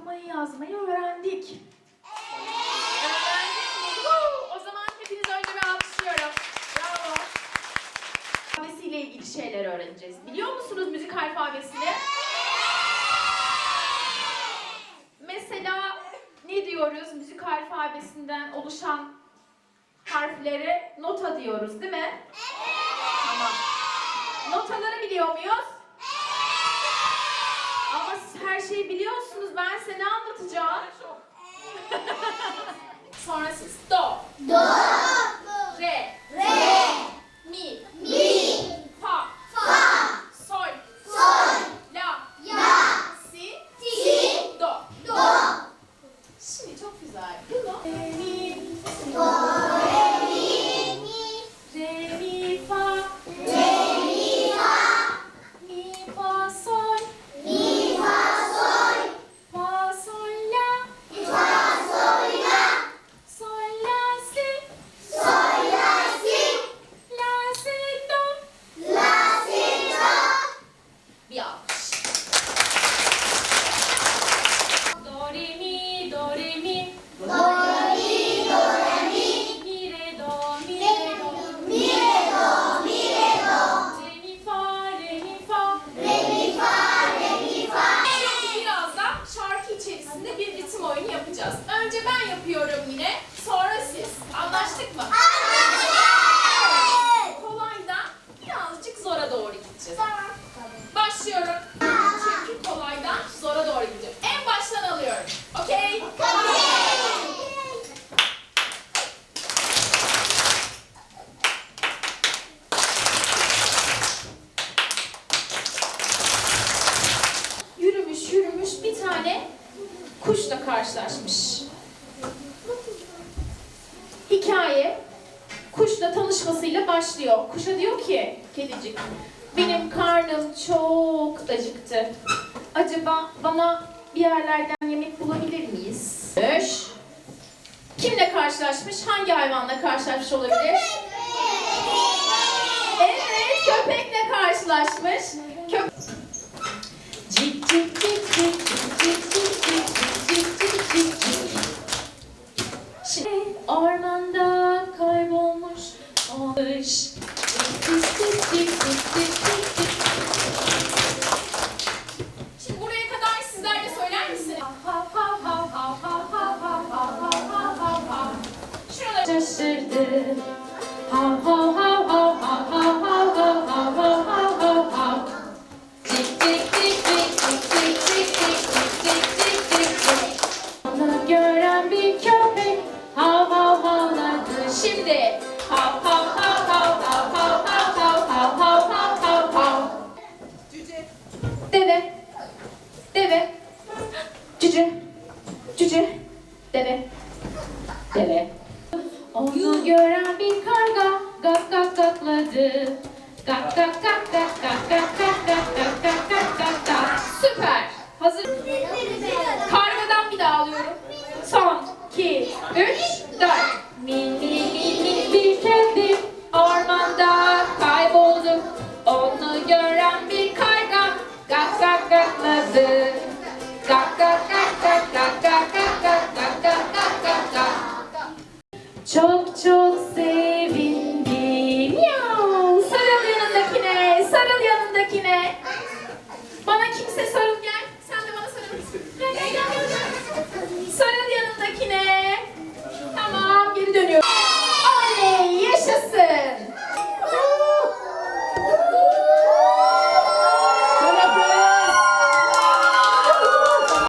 okumayı yazmayı öğrendik. Öğrendik mi? O zaman hepiniz önce bir alkışlıyorum. Bravo. Alfabesiyle ilgili şeyler öğreneceğiz. Biliyor musunuz müzik alfabesini? Mesela ne diyoruz? Müzik alfabesinden oluşan harflere nota diyoruz değil mi? Evet. Tamam. Notaları biliyor muyuz? Evet. Ama her şeyi biliyor Size ne anlatacağım? Sonra siz do, Do, karşılaşmış. Hikaye kuşla tanışmasıyla başlıyor. Kuşa diyor ki kedicik benim karnım çok acıktı. Acaba bana bir yerlerden yemek bulabilir miyiz? Kimle karşılaşmış? Hangi hayvanla karşılaşmış olabilir? Evet, köpekle karşılaşmış. Köp cik cik cik cik Şimdi buraya kadar sizler söyler misiniz? Ha ha Deve. Cüce. Cüce. Deve. Deve. Onu gören bir karga gak gak gakladı. Gak gak gak gak gak gak gak gak gak gak gak gak gak. Süper. Hazır. Kargadan bir daha alıyorum. Son, iki, üç, dört. Mini mini bir kedi ormanda kayboldu. Onu gören bir karga gak gak gakladı. Çok çok sevindim. Yav. Sarıl yanındakine, sarıl yanındakine. Bana kimse sarıl